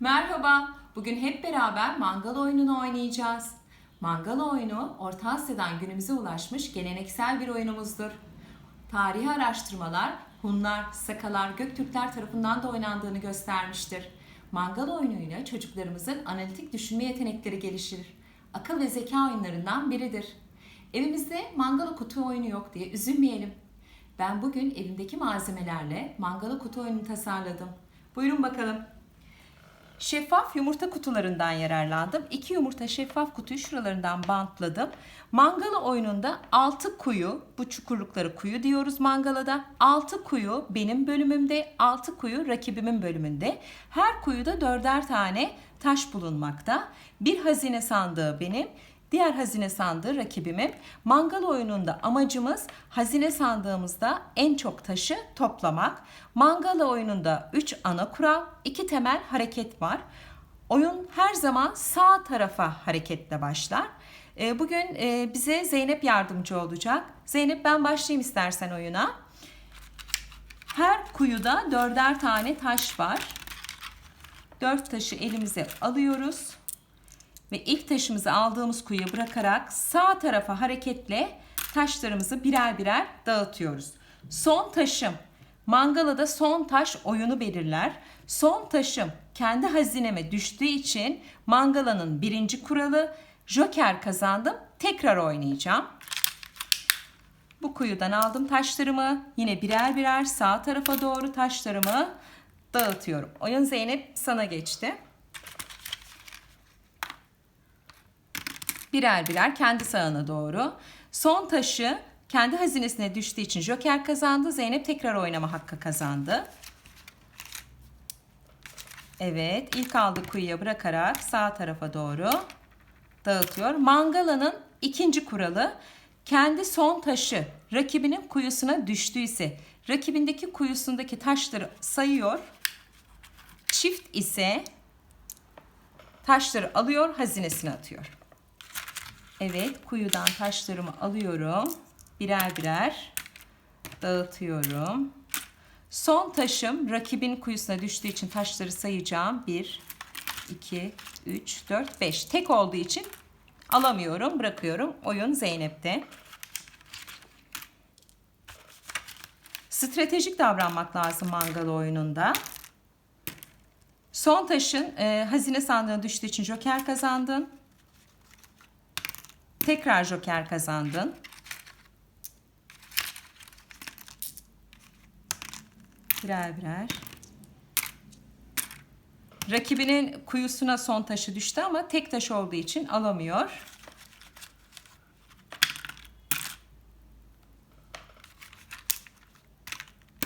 Merhaba, bugün hep beraber mangal oyununu oynayacağız. Mangal oyunu, Orta Asya'dan günümüze ulaşmış geleneksel bir oyunumuzdur. Tarihi araştırmalar, Hunlar, Sakalar, Göktürkler tarafından da oynandığını göstermiştir. Mangal oyunuyla çocuklarımızın analitik düşünme yetenekleri gelişir. Akıl ve zeka oyunlarından biridir. Evimizde mangal kutu oyunu yok diye üzülmeyelim. Ben bugün evimdeki malzemelerle mangalı kutu oyunu tasarladım. Buyurun bakalım. Şeffaf yumurta kutularından yararlandım. İki yumurta şeffaf kutuyu şuralarından bantladım. Mangala oyununda 6 kuyu, bu çukurlukları kuyu diyoruz mangalada. 6 kuyu benim bölümümde, 6 kuyu rakibimin bölümünde. Her kuyuda dörder tane taş bulunmakta. Bir hazine sandığı benim, Diğer hazine sandığı rakibimin. Mangal oyununda amacımız hazine sandığımızda en çok taşı toplamak. Mangal oyununda 3 ana kural, 2 temel hareket var. Oyun her zaman sağ tarafa hareketle başlar. Ee, Bugün e, bize Zeynep yardımcı olacak. Zeynep ben başlayayım istersen oyuna. Her kuyuda dörder tane taş var. Dört taşı elimize alıyoruz ve ilk taşımızı aldığımız kuyuya bırakarak sağ tarafa hareketle taşlarımızı birer birer dağıtıyoruz. Son taşım Mangala'da son taş oyunu belirler. Son taşım kendi hazineme düştüğü için Mangala'nın birinci kuralı Joker kazandım. Tekrar oynayacağım. Bu kuyudan aldım taşlarımı. Yine birer birer sağ tarafa doğru taşlarımı dağıtıyorum. Oyun Zeynep sana geçti. Birer birer kendi sağına doğru. Son taşı kendi hazinesine düştüğü için Joker kazandı. Zeynep tekrar oynama hakkı kazandı. Evet, ilk aldığı kuyuya bırakarak sağ tarafa doğru dağıtıyor. Mangala'nın ikinci kuralı kendi son taşı rakibinin kuyusuna düştüyse rakibindeki kuyusundaki taşları sayıyor. Çift ise taşları alıyor, hazinesine atıyor. Evet, kuyudan taşlarımı alıyorum. Birer birer dağıtıyorum. Son taşım rakibin kuyusuna düştüğü için taşları sayacağım. 1, 2, 3, 4, 5. Tek olduğu için alamıyorum, bırakıyorum. Oyun Zeynep'te. Stratejik davranmak lazım mangal oyununda. Son taşın e, hazine sandığına düştüğü için joker kazandın. Tekrar joker kazandın. Birer birer. Rakibinin kuyusuna son taşı düştü ama tek taş olduğu için alamıyor.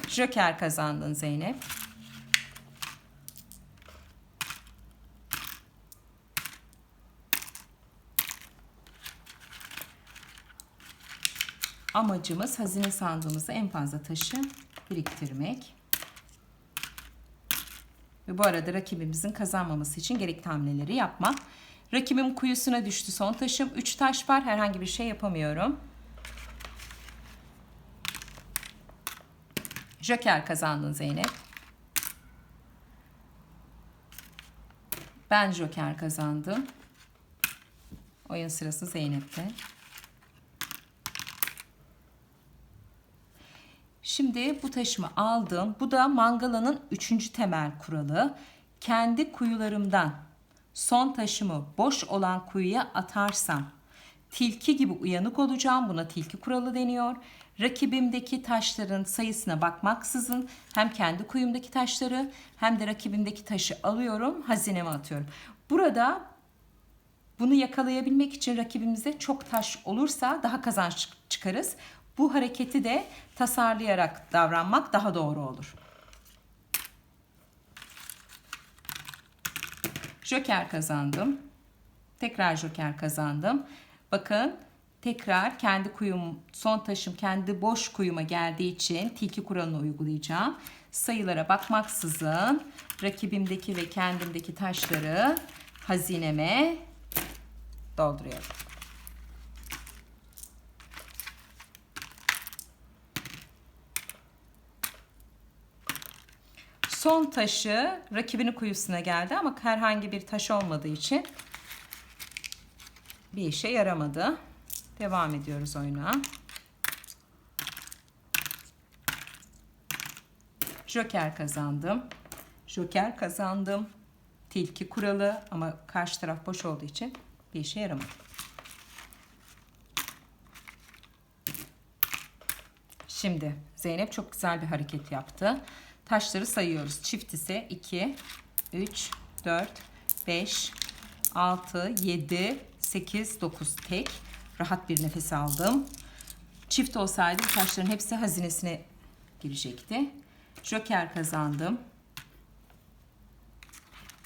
Joker kazandın Zeynep. Amacımız hazine sandığımızda en fazla taşı biriktirmek. Ve bu arada rakibimizin kazanmaması için gerekli hamleleri yapmak. Rakibim kuyusuna düştü son taşım. 3 taş var. Herhangi bir şey yapamıyorum. Joker kazandın Zeynep. Ben Joker kazandım. Oyun sırası Zeynep'te. Şimdi bu taşımı aldım. Bu da mangalanın üçüncü temel kuralı. Kendi kuyularımdan son taşımı boş olan kuyuya atarsam tilki gibi uyanık olacağım. Buna tilki kuralı deniyor. Rakibimdeki taşların sayısına bakmaksızın hem kendi kuyumdaki taşları hem de rakibimdeki taşı alıyorum, hazineme atıyorum. Burada bunu yakalayabilmek için rakibimizde çok taş olursa daha kazanç çıkarız. Bu hareketi de tasarlayarak davranmak daha doğru olur. Joker kazandım. Tekrar joker kazandım. Bakın tekrar kendi kuyum, son taşım kendi boş kuyuma geldiği için tilki kuralını uygulayacağım. Sayılara bakmaksızın rakibimdeki ve kendimdeki taşları hazineme dolduruyorum. Son taşı rakibinin kuyusuna geldi ama herhangi bir taş olmadığı için bir işe yaramadı. Devam ediyoruz oyuna. Joker kazandım. Joker kazandım. Tilki kuralı ama karşı taraf boş olduğu için bir işe yaramadı. Şimdi Zeynep çok güzel bir hareket yaptı. Taşları sayıyoruz. Çift ise 2, 3, 4, 5, 6, 7, 8, 9 tek. Rahat bir nefes aldım. Çift olsaydı taşların hepsi hazinesine girecekti. Joker kazandım.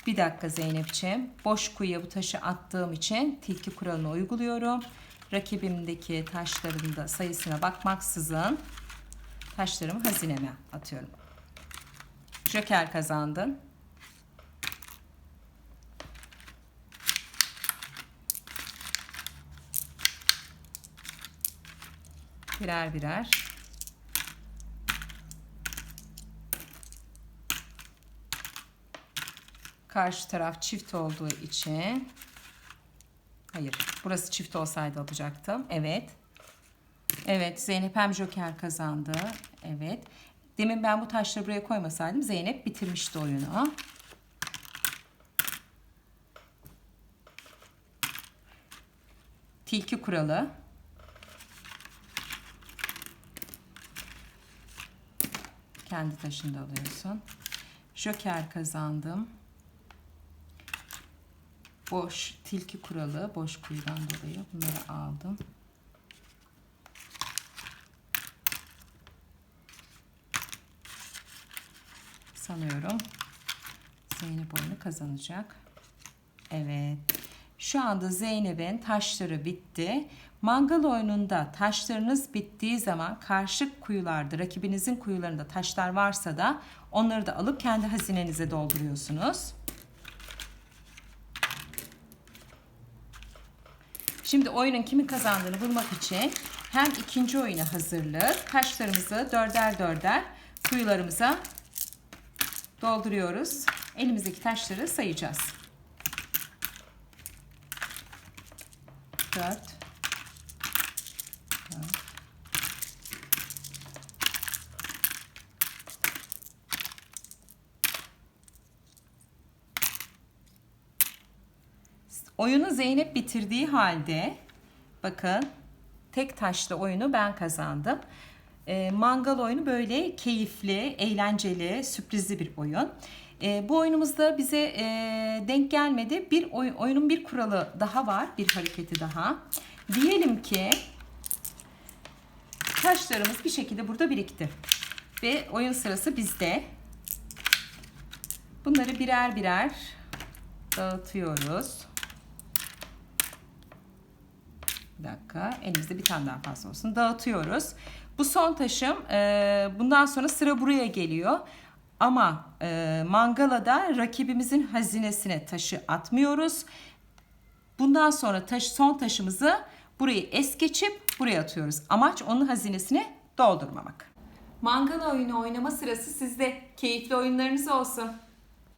Bir dakika Zeynep'ciğim. Boş kuyuya bu taşı attığım için tilki kuralını uyguluyorum. Rakibimdeki taşların da sayısına bakmaksızın taşlarımı hazineme atıyorum. Joker kazandın. Birer birer. Karşı taraf çift olduğu için Hayır. Burası çift olsaydı alacaktım. Evet. Evet. Zeynep hem joker kazandı. Evet. Demin ben bu taşları buraya koymasaydım Zeynep bitirmişti oyunu. Tilki kuralı. Kendi taşını da alıyorsun. Joker kazandım. Boş tilki kuralı. Boş kuyudan dolayı bunları aldım. Sanıyorum Zeynep oyunu kazanacak. Evet. Şu anda Zeynep'in taşları bitti. Mangal oyununda taşlarınız bittiği zaman karşı kuyularda, rakibinizin kuyularında taşlar varsa da onları da alıp kendi hazinenize dolduruyorsunuz. Şimdi oyunun kimi kazandığını bulmak için hem ikinci oyuna hazırlık, taşlarımızı dörder dörder kuyularımıza dolduruyoruz. Elimizdeki taşları sayacağız. 4 Oyunu Zeynep bitirdiği halde bakın tek taşlı oyunu ben kazandım. E, mangal oyunu böyle keyifli, eğlenceli, sürprizli bir oyun. E, bu oyunumuzda bize e, denk gelmedi. Bir oyun, oyunun bir kuralı daha var, bir hareketi daha. Diyelim ki taşlarımız bir şekilde burada birikti. Ve oyun sırası bizde. Bunları birer birer dağıtıyoruz. Bir dakika. Elimizde bir tane daha fazla olsun. Dağıtıyoruz. Bu son taşım. E, bundan sonra sıra buraya geliyor. Ama e, mangalada rakibimizin hazinesine taşı atmıyoruz. Bundan sonra taş, son taşımızı burayı es geçip buraya atıyoruz. Amaç onun hazinesini doldurmamak. Mangal oyunu oynama sırası sizde. Keyifli oyunlarınız olsun.